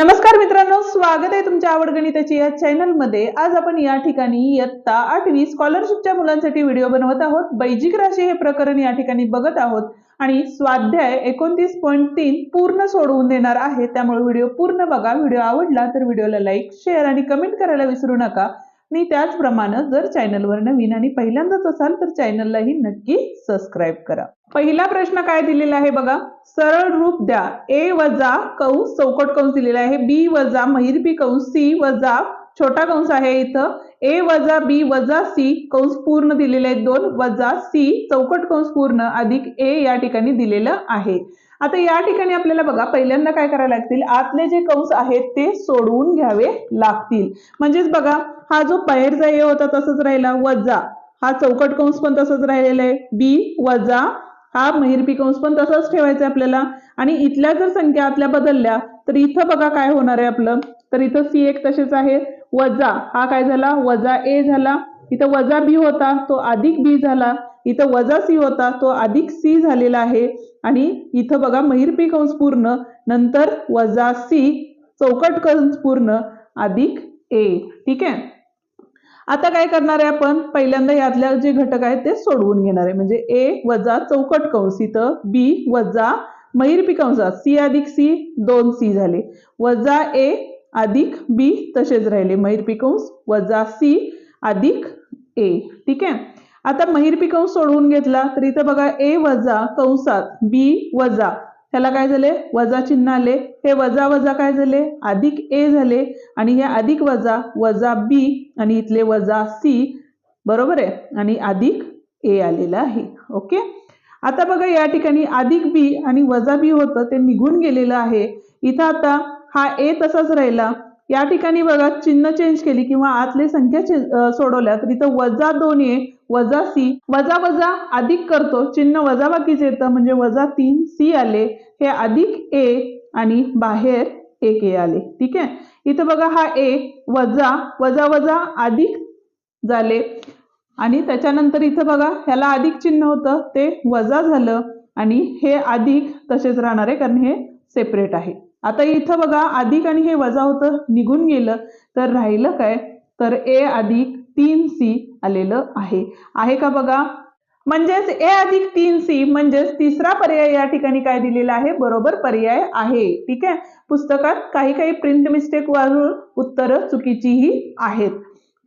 नमस्कार मित्रांनो स्वागत आहे तुमच्या आवड गणिताची या चॅनलमध्ये आज आपण या ठिकाणी इयत्ता आठवी स्कॉलरशिपच्या मुलांसाठी व्हिडिओ बनवत आहोत. बैजिक राशी हे प्रकरण या ठिकाणी बघत आहोत. आणि स्वाध्याय एकोणतीस पॉईंट तीन पूर्ण सोडवून देणार आहे. त्यामुळे व्हिडिओ पूर्ण बघा. व्हिडिओ आवडला तर व्हिडिओला लाईक शेअर आणि कमेंट करायला विसरू नका. आणि त्याचप्रमाणे जर चॅनलवर नवीन आणि पहिल्यांदाच असाल तर चॅनललाही नक्की सबस्क्राईब करा. पहिला प्रश्न काय दिलेला आहे बघा? सरळ रूप द्या. ए वजा कंस चौकट कंस दिलेला आहे. बी वजा महिरपी कंस सी वजा छोटा कंस आहे इथं. ए वजा बी वजा सी कंस पूर्ण दिलेले आहेत दोन. वजा सी चौकट कंस पूर्ण अधिक ए या ठिकाणी दिलेलं आहे. आता या ठिकाणी आपल्याला बघा पहिल्यांदा काय करायला लागतील? आतले जे कंस आहेत ते सोडवून घ्यावे लागतील. म्हणजेच बघा हा जो बाहेरचा ए होता तसंच राहिला. वजा. हा चौकट कंस पण तसंच राहिलेला आहे. बी वजा. हा महिरपी कंस पण तसंच ठेवायचा आपल्याला. आणि इथल्या जर संख्या आतल्या बदलल्या तर इथं बघा काय होणार आहे आपलं. तर इथं सी एक तसेच आहे. वजा. हा काय झाला? वजा ए झाला. इथं वजा बी होता. तो अधिक बी झाला. इथं वजा सी होता तो अधिक सी झालेला आहे. आणि इथं बघा महिरपी कंस पूर्ण नंतर वजा सी चौकट कंस पूर्ण अधिक ए. ठीक आहे? आता काय करणार आहे आपण? पहिल्यांदा यातल्या जे घटक आहेत ते सोडवून घेणार आहे. म्हणजे ए वजा चौकट कंस इथं बी वजा महिरपी कंसात सी अधिक सी दोन सी झाले. वजा ए अधिक बी तसेच राहिले. महिरपी कंस वजा सी अधिक ए. ठीक आहे? आता महिरपी कंस सोडवून घेतला तर इथं बघा ए वजा कंसात बी वजा. ह्याला काय झाले? वजा चिन्ह आले. हे वजा वजा काय झाले? अधिक ए झाले. आणि हे अधिक वजा वजा बी आणि इथले वजा सी. बरोबर आहे? आणि अधिक ए आलेलं आहे. ओके? आता बघा या ठिकाणी अधिक बी आणि वजा बी होतं ते निघून गेलेलं आहे. इथं आता हा ए तसाच राहिला. या ठिकाणी बघा चिन्ह चेंज केली किंवा आतले संख्या सोडवल्या तर इथं वजा दोन ए वजा सी. वजा वजा अधिक करतो चिन्ह वजा बाकीचे येतं म्हणजे वजा तीन सी आले हे अधिक ए आणि बाहेर एक ए आले. ठीक आहे? इथं बघा हा ए वजा वजा वजा अधिक झाले. आणि त्याच्यानंतर इथं बघा ह्याला अधिक चिन्ह होतं ते वजा झालं आणि हे अधिक तसेच राहणार आहे कारण हे सेपरेट आहे. आता इथं बघा अधिक आणि हे वजा होतं निघून गेलं. तर राहिलं काय? तर ए अधिक तीन सी आलेलं आहे. आहे का बघा? म्हणजेच ए अधिक तीन सी म्हणजेच तिसरा पर्याय या ठिकाणी काय दिलेला आहे? बरोबर पर्याय आहे. ठीक आहे? पुस्तकात काही काही प्रिंट मिस्टेक वारून उत्तरं चुकीचीही आहेत.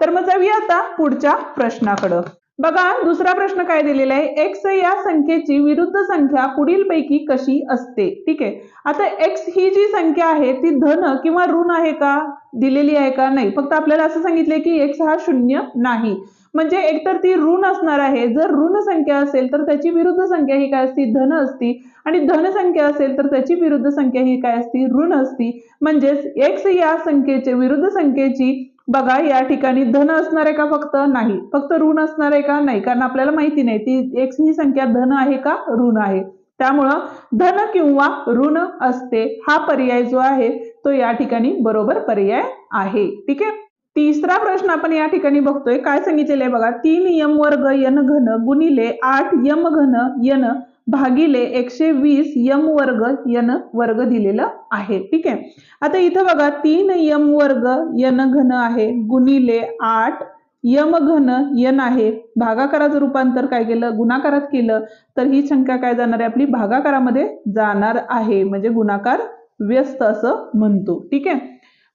तर मग जाऊया आता पुढच्या प्रश्नाकडं. बघा दुसरा प्रश्न काय दिलेला आहे? एक्स या संख्येची विरुद्ध संख्या पुढीलपैकी कशी असते? ठीक आहे. आता एक्स ही जी संख्या आहे ती धन किंवा ऋण आहे का? दिलेली आहे का? नाही. फक्त आपल्याला असं सांगितलंय की एक्स हा शून्य नाही. म्हणजे एकतर ती ऋण असणार आहे. जर ऋण संख्या असेल तर त्याची विरुद्ध संख्या ही काय असती? धन असती. आणि धन संख्या असेल तर त्याची विरुद्ध संख्या ही काय असती? ऋण असती. म्हणजेच एक्स या संख्येचे विरुद्ध संख्येची बघा या ठिकाणी धन असणार आहे का फक्त? नाही. फक्त ऋण असणार आहे का? नाही. कारण आपल्याला माहिती नाही. ती एक्स ही संख्या धन आहे का? ऋण आहे. त्यामुळं धन किंवा ऋण असते हा पर्याय जो आहे तो या ठिकाणी बरोबर पर्याय आहे. ठीक आहे? तिसरा प्रश्न आपण या ठिकाणी बघतोय. काय सांगितलेलं आहे बघा? तीन यम वर्ग यन घन गुणिले आठ यम घन यन भागिले एकशे वीस यम वर्ग यन वर्ग दिलेलं आहे. ठीक आहे? आता इथं बघा तीन यम वर्ग यन घन आहे गुणिले आठ यम घन यन आहे. भागाकाराचं रूपांतर काय केलं? गुणाकारात केलं. तर ही संख्या काय जाणार आहे? आपली भागाकारामध्ये जाणार आहे. म्हणजे गुणाकार व्यस्त असं म्हणतो. ठीक आहे?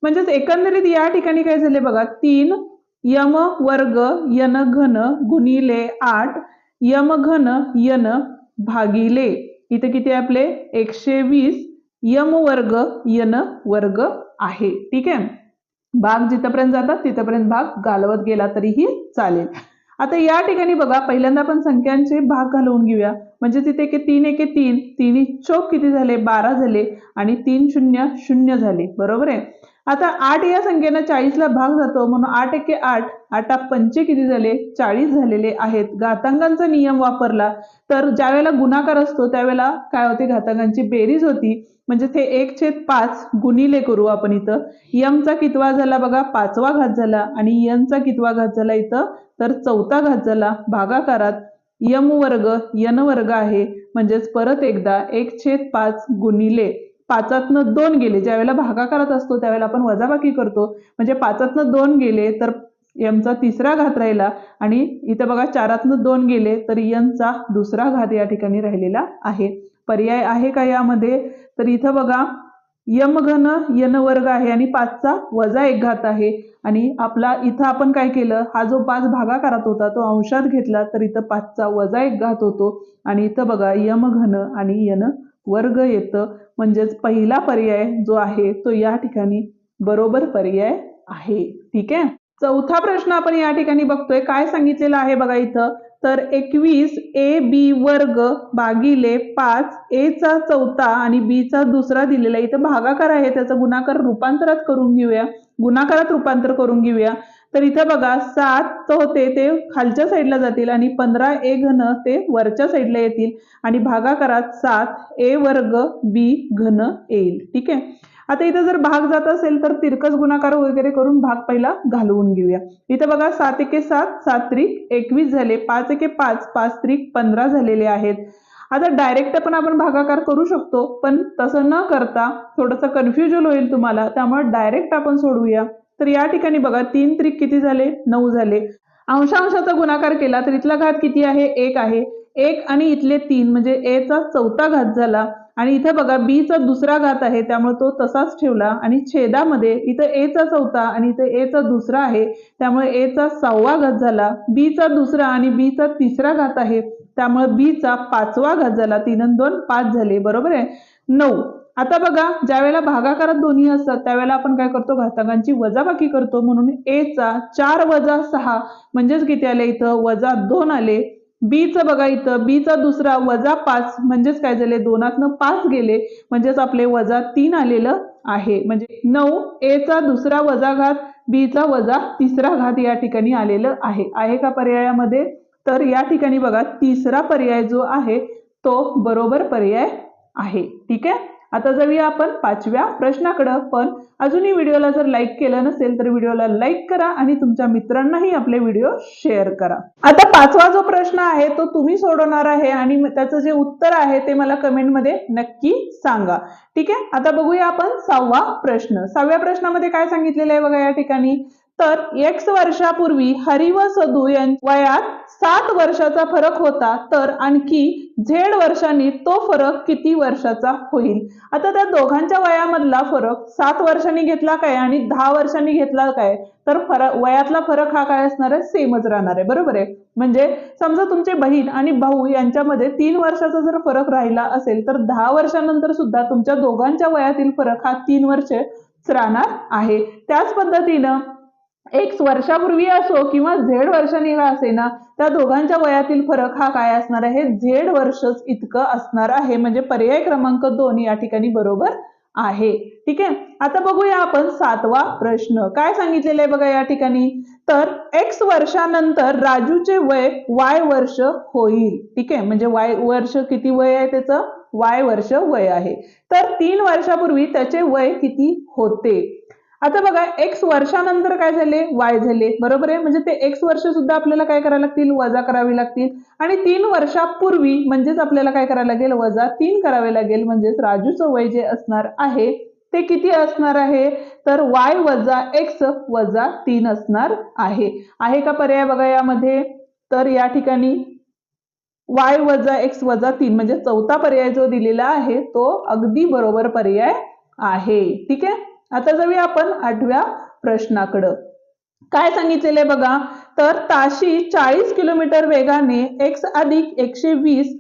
म्हणजेच एकंदरीत या ठिकाणी काय झाले बघा तीन यम वर्ग यन घन गुणिले आठ यम घन यन भागिले इथे किती आपले? एकशे वीस यम वर्ग यन वर्ग आहे. ठीक आहे? भाग जिथपर्यंत जातात तिथपर्यंत भाग घालवत गेला तरीही चालेल. आता या ठिकाणी बघा पहिल्यांदा आपण संख्यांचे भाग घालवून घेऊया. म्हणजे तिथे के तीन एके तीन तिन्ही चौक किती झाले? बारा झाले आणि तीन शून्य शून्य झाले. बरोबर आहे? आता आठ या संख्येनं चाळीसला भाग जातो. म्हणून आठ एके आठ आठा पंचे किती झाले? चाळीस झालेले आहेत. घातांकांचा नियम वापरला तर ज्यावेळेला गुणाकार असतो त्यावेळेला काय होते? घातांकांची बेरीज होती. म्हणजे ते एक छेद पाच गुणिले करू आपण इथं. यमचा कितवा झाला बघा? पाचवा घात झाला. आणि यनचा कितवा घात झाला इथं? तर चौथा घात झाला भागाकारात. यम वर्ग यन वर्ग आहे. म्हणजेच परत एकदा एक छेद पाच गुणिले पाचातनं दोन गेले. ज्यावेळेला भागाकारात असतो त्यावेळेला आपण वजाबाकी करतो. म्हणजे पाचातनं दोन गेले तर यमचा तिसरा घात राहिला आणि इथं बघा चारातनं दोन गेले तर यनचा दुसरा घात या ठिकाणी राहिलेला आहे. पर्याय आहे का यामध्ये? तर इथं बघा यम घन यन वर्ग आहे आणि पाचचा वजा एक घात आहे. आणि आपला इथं आपण काय केलं? हा जो पाच भागाकारात होता तो अंशात घेतला तर इथं पाचचा वजा एक घात होतो. आणि इथं बघा यम घन आणि यन वर्ग येतं. म्हणजेच पहिला पर्याय जो आहे तो या ठिकाणी बरोबर पर्याय आहे. ठीक आहे? चौथा प्रश्न आपण या ठिकाणी बघतोय. काय सांगितलेलं आहे बघा इथं? तर एकवीस ए बी वर्ग भागिले पाच ए चा चौथा आणि बी चा दुसरा दिलेला इथं भागाकार आहे त्याचा गुणाकार रूपांतरात करून घेऊया. गुणाकारात रूपांतर करून घेऊया. तर इथं बघा सात होते ते खालच्या साईडला जातील आणि पंधरा ए घन ते वरच्या साईडला येतील. आणि भागाकारात सात ए वर्ग बी घन येईल. ठीक आहे? आता इथं जर भाग जात असेल तर तिरकस गुणाकार वगैरे करून भाग पहिला घालवून घेऊया. इथं बघा सात एके सात सात त्रिक एकवीस झाले पाच एके पाच पाच त्रिक पंधरा झालेले आहेत. आता डायरेक्ट पण आपण भागाकार करू शकतो पण तसं न करता थोडंसं कन्फ्युजन होईल तुम्हाला त्यामुळे डायरेक्ट आपण सोडवूया. तर या ठिकाणी बघा तीन त्रिक किती झाले? नऊ झाले. अंशांशाचा गुणाकार केला तर इथला घात किती आहे? एक आहे. एक आणि इथले तीन म्हणजे ए चा चौथा घात झाला. आणि इथं बघा बीचा दुसरा घात आहे त्यामुळे तो तसाच ठेवला आणि छेदामध्ये इथं एचा चौथा आणि इथं ए दुसरा आहे त्यामुळे ए चा सहावा घात झाला. बीचा दुसरा आणि बीचा तिसरा घात आहे त्यामुळे बी चा पाचवा घात झाला. तीन दोन पाच झाले बरोबर आहे? नऊ. आता बघा ज्या वेळेला भागाकारात दोन्ही असतात त्यावेळेला आपण काय करतो? घातकांची वजाबाकी करतो. म्हणून ए चा चार वजा सहा म्हणजेच किती आले? इथं वजा दोन आले. बीचं बघा इथं. बीचा दुसरा वजा पाच म्हणजेच काय झाले? दोनातनं पाच गेले. म्हणजेच आपले वजा तीन आलेलं आहे. म्हणजे नऊ ए चा दुसरा वजा घात बी चा वजा तिसरा घात या ठिकाणी आलेलं आहे. आहे का पर्यायामध्ये? तर या ठिकाणी बघा तिसरा पर्याय जो आहे तो बरोबर पर्याय आहे. ठीक आहे? आता जाऊया आपण पाचव्या प्रश्नाकडं. पण अजूनही व्हिडिओला जर लाईक केलं नसेल तर व्हिडिओला लाईक करा आणि तुमच्या मित्रांनाही आपले व्हिडिओ शेअर करा. आता पाचवा जो प्रश्न आहे तो तुम्ही सोडवणार आहे आणि त्याचं जे उत्तर आहे ते मला कमेंटमध्ये नक्की सांगा. ठीक आहे? आता बघूया आपण सहावा प्रश्न. सहाव्या प्रश्नामध्ये काय सांगितलेलं आहे बघा या ठिकाणी? तर एक्स वर्षापूर्वी हरी व सदू वयात सात वर्षाचा फरक होता. तर आणखी झेड वर्षांनी तो फरक किती वर्षाचा होईल? आता त्या दोघांच्या वयामधला फरक सात वर्षांनी घेतला काय आणि दहा वर्षांनी घेतला काय? तर फरक वयातला फरक हा काय असणार आहे? सेमच राहणार आहे. बरोबर आहे? म्हणजे समजा तुमचे बहीण आणि भाऊ यांच्यामध्ये तीन वर्षाचा जर फरक राहिला असेल तर दहा वर्षानंतर सुद्धा तुमच्या दोघांच्या वयातील फरक हा तीन वर्षच राहणार आहे. त्याच पद्धतीनं एक्स वर्षापूर्वी असो किंवा झेड वर्षांनी असे ना त्या दोघांच्या वयातील फरक हा काय असणार आहे? झेड वर्षच इतकं असणार आहे. म्हणजे पर्याय क्रमांक दोन या ठिकाणी बरोबर आहे. ठीक आहे? आता बघूया आपण सातवा प्रश्न. काय सांगितलेलं आहे बघा या ठिकाणी? तर एक्स वर्षानंतर राजूचे वय वाय वर्ष होईल. ठीक आहे? म्हणजे वाय वर्ष किती वय आहे त्याचं? वाय वर्ष वय आहे. तर तीन वर्षापूर्वी त्याचे वय किती होते? आता बघा एक्स वर्षानंतर काय झाले? वाय झाले. बरोबर आहे? म्हणजे ते एक्स वर्ष सुद्धा आपल्याला काय करायला लागतील? वजा करावी लागतील. आणि तीन वर्षापूर्वी म्हणजेच आपल्याला काय करायला लागेल? वजा तीन करावे लागेल. म्हणजेच राजूचं वय जे असणार आहे ते किती असणार आहे? तर वाय वजा एक्स वजा तीन असणार आहे. आहे का पर्याय बघा यामध्ये? तर या ठिकाणी वाय वजा एक्स वजा तीन म्हणजे चौथा पर्याय जो दिलेला आहे तो अगदी बरोबर पर्याय आहे. ठीक आहे? आता जाऊया आपण आठव्या प्रश्नाकडं. काय सांगितलेलं आहे बघा? तर ताशी चाळीस किलोमीटर वेगाने एक्स अधिक एकशे वीस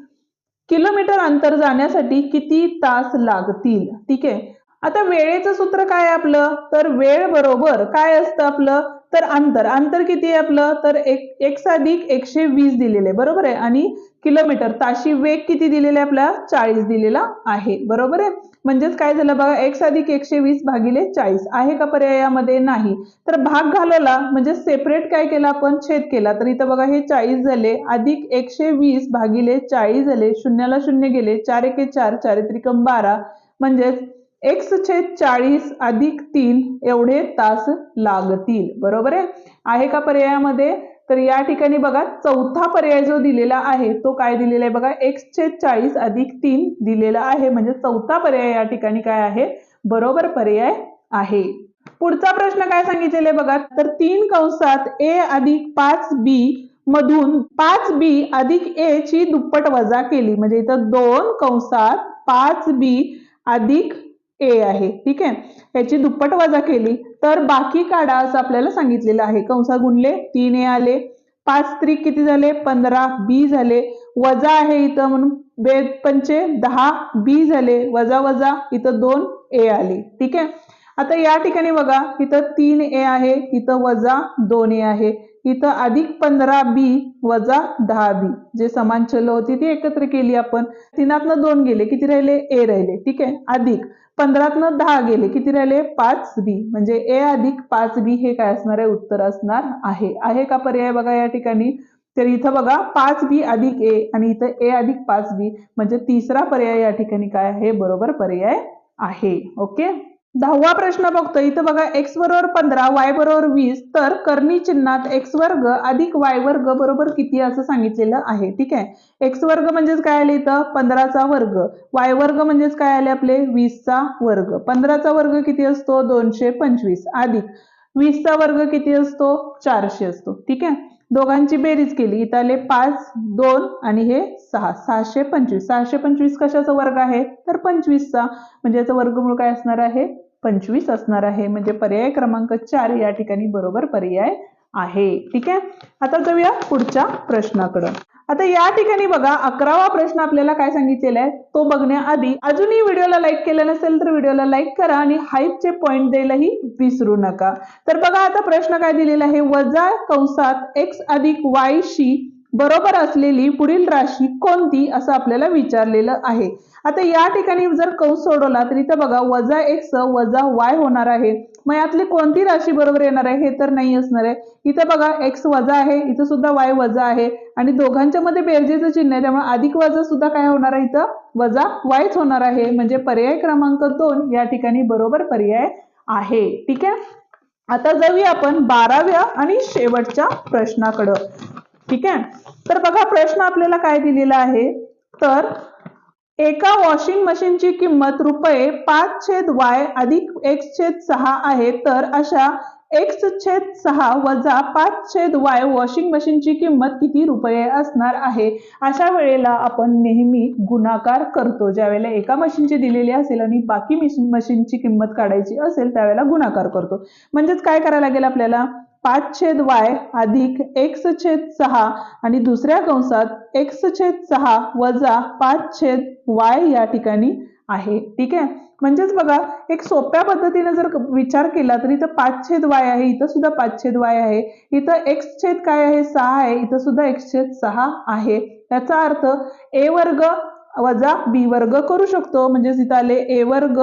किलोमीटर अंतर जाण्यासाठी किती तास लागतील? ठीक आहे. आता वेळेचं सूत्र काय आपलं? तर वेळ बरोबर काय असतं आपलं? तर अंतर अंतर किती आहे आपलं? तर एक एक्स अधिक एकशे वीस दिलेले बरोबर आहे? आणि किलोमीटर ताशी वेग किती दिलेला आहे आपला चाळीस दिलेला आहे बरोबर आहे? म्हणजेच काय झालं बघा एक्स अधिक एकशे वीस भागिले चाळीस. आहे का पर्यायामध्ये? नाही. तर भाग घालवला म्हणजे सेपरेट काय केला आपण? छेद केला. तर इथं बघा हे चाळीस झाले अधिक एकशे वीस भागिले चाळीस झाले शून्याला शून्य गेले चार एके चार चारित्रिकम बारा. म्हणजेच एक्स छेद चाळीस अधिक तीन एवढे तास लागतील. बरोबर आहे? आहे का पर्यायामध्ये? तर या ठिकाणी बघा चौथा पर्याय जो दिलेला आहे तो काय दिलेला आहे बघा? एक्स छेद चाळीस अधिक तीन दिलेला आहे. म्हणजे चौथा पर्याय या ठिकाणी काय आहे? बरोबर पर्याय आहे. पुढचा प्रश्न काय सांगितलेला आहे बघा? तर तीन कंसात ए अधिक पाच बी मधून पाच बी अधिक ए ची दुप्पट वजा केली. म्हणजे इथं दोन कंसात पाच बी अधिक ए आहे. ठीक आहे? याची दुप्पट वजा केली तर बाकी काढा असं आपल्याला सांगितलेलं आहे. कंसा गुणले तीन ए आले. पाच त्रिक किती झाले? पंधरा बी झाले. वजा आहे इथं म्हणून बे पंचे दहा बी झाले. वजा वजा इथं दोन ए आले. ठीक आहे? आता या ठिकाणी बघा इथं तीन ए आहे इथं वजा दोन ए आहे. इथं अधिक पंधरा बी वजा दहा बी. जे समान चल होती ती एकत्र केली आपण. तीनातनं दोन गेले किती राहिले? ए राहिले. ठीक आहे? अधिक. पंधरातनं दहा गेले किती राहिले? पाच बी. म्हणजे ए अधिक पाच बी हे काय असणार आहे? उत्तर असणार आहे. आहे का पर्याय बघा या ठिकाणी? तर इथं बघा पाच बी अधिक ए आणि इथं ए अधिक पाच बी. म्हणजे तिसरा पर्याय या ठिकाणी काय आहे? बरोबर पर्याय आहे. ओके? दहावा प्रश्न बघतो इथं बघा एक्स बरोबर पंधरा वाय बरोबर वीस तर कर्णी चिन्हात एक्स वर्ग अधिक वाय वर्ग बरोबर किती असं सांगितलेलं आहे. ठीक आहे? एक्स वर्ग म्हणजेच काय आले इथं? पंधराचा वर्ग. वाय वर्ग म्हणजेच काय आले आपले? वीसचा वर्ग. पंधराचा वर्ग किती असतो? दोनशे पंचवीस. अधिक वीसचा वर्ग किती असतो? चारशे असतो. ठीक आहे? दोघांची बेरीज केली. इथं आले पाच दोन आणि हे सहा. सहाशे पंचवीस. सहाशे पंचवीस कशाचा वर्ग आहे? तर पंचवीसचा. म्हणजे याचा वर्गमूळ काय असणार आहे? पंचवीस असणार आहे. म्हणजे पर्याय क्रमांक चार या ठिकाणी बरोबर पर्याय आहे. ठीक आहे? आता जाऊया पुढच्या प्रश्नाकडं. आता या ठिकाणी बघा अकरावा प्रश्न आपल्याला काय सांगितलेला आहे? तो बघण्याआधी अजूनही व्हिडिओला लाईक केलं नसेल तर व्हिडिओला लाईक करा आणि हाईपचे पॉईंट द्यायलाही विसरू नका. तर बघा आता प्रश्न काय दिलेला आहे? वजा कंसात एक्स अधिक वाय शी बरोबर असलेली पुढील राशी कोणती असं आपल्याला विचारलेलं आहे. आता या ठिकाणी जर कंस सोडवला तर इथं बघा वजा एक्स वजा वाय होणार आहे. मग यातली कोणती राशी बरोबर येणार आहे हे तर नाही असणार आहे. इथं बघा एक्स वजा आहे इथं सुद्धा वाय वजा आहे. आणि दोघांच्या मध्ये बेरजेचं चिन्ह आहे त्यामुळे अधिक वजा सुद्धा काय होणार आहे इथं वजा वायच होणार आहे. म्हणजे पर्याय क्रमांक दोन या ठिकाणी बरोबर पर्याय आहे. ठीक आहे? आता जाऊया आपण बाराव्या आणि शेवटच्या प्रश्नाकडं. ठीक आहे? तर बघा प्रश्न आपल्याला काय दिलेला आहे? तर एका वॉशिंग मशीनची किंमत रुपये पाच छेद वाय अधिक एक्स छेद सहा आहे. तर अशा एक्स छेद सहा वजा पाच छेद वाय वॉशिंग मशीनची किंमत किती रुपये असणार आहे? अशा वेळेला आपण नेहमी गुणाकार करतो. ज्या वेळेला एका मशीनची दिलेली असेल आणि बाकी मशीन मशीनची किंमत काढायची असेल त्यावेळेला गुणाकार करतो. म्हणजेच काय करायला लागेल आपल्याला? पाच छेद वाय अधिक एक्स छेद सहा आणि दुसऱ्या कंसात एक्स छेद सहा वजा पाच छेद वाय या ठिकाणी आहे. ठीक आहे? म्हणजेच बघा एक सोप्या पद्धतीने जर विचार केला तर इथं पाच छेद वाय आहे इथं सुद्धा पाच छेद वाय आहे इथं एक्स छेद काय आहे? सहा आहे इथं सुद्धा एक्स छेद सहा आहे. याचा अर्थ ए वर्ग वजा बी वर्ग करू शकतो. म्हणजेच इथं आले ए वर्ग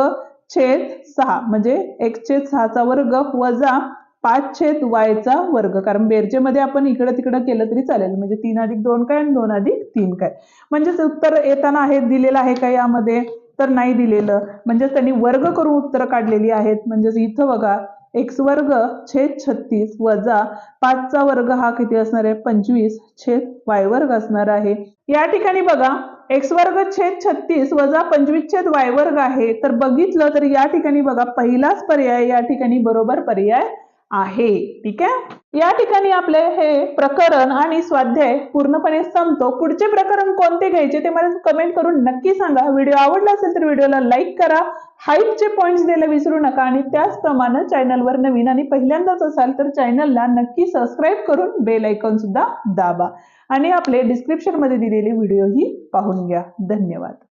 छेद सहा म्हणजे एक्स छेद सहाचा वर्ग वजा पाच छेद वायचा वर्ग. कारण बेरजेमध्ये आपण इकडं तिकडं केलं तरी चालेल. म्हणजे तीन अधिक दोन काय आणि दोन अधिक तीन काय? म्हणजेच उत्तर येताना आहे दिलेलं आहे का यामध्ये? तर नाही दिलेलं. म्हणजेच त्यांनी वर्ग करून उत्तर काढलेली आहेत. म्हणजेच इथं बघा एक्स वर्ग छेद छत्तीस वजा पाचचा वर्ग हा किती असणार आहे? पंचवीस छेद वाय वर्ग असणार आहे. या ठिकाणी बघा एक्स वर्ग छेद छत्तीस वजा पंचवीस छेद वाय वर्ग आहे. तर बघितलं तर या ठिकाणी बघा पहिलाच पर्याय या ठिकाणी बरोबर पर्याय आहे. ठीक आहे? या ठिकाणी आपले हे प्रकरण आणि स्वाध्याय पूर्णपणे संपतो. पुढचे प्रकरण कोणते घ्यायचे ते मला कमेंट करून नक्की सांगा. व्हिडिओ आवडला असेल तर व्हिडिओला लाईक करा. हाईपचे पॉईंट्स द्यायला विसरू नका आणि त्याचप्रमाणे चॅनलवर नवीन आणि पहिल्यांदाच असाल तर चॅनलला नक्की सबस्क्राईब करून बेल ऐकॉन सुद्धा दाबा. आणि आपले डिस्क्रिप्शनमध्ये दिलेले व्हिडिओही पाहून घ्या. धन्यवाद.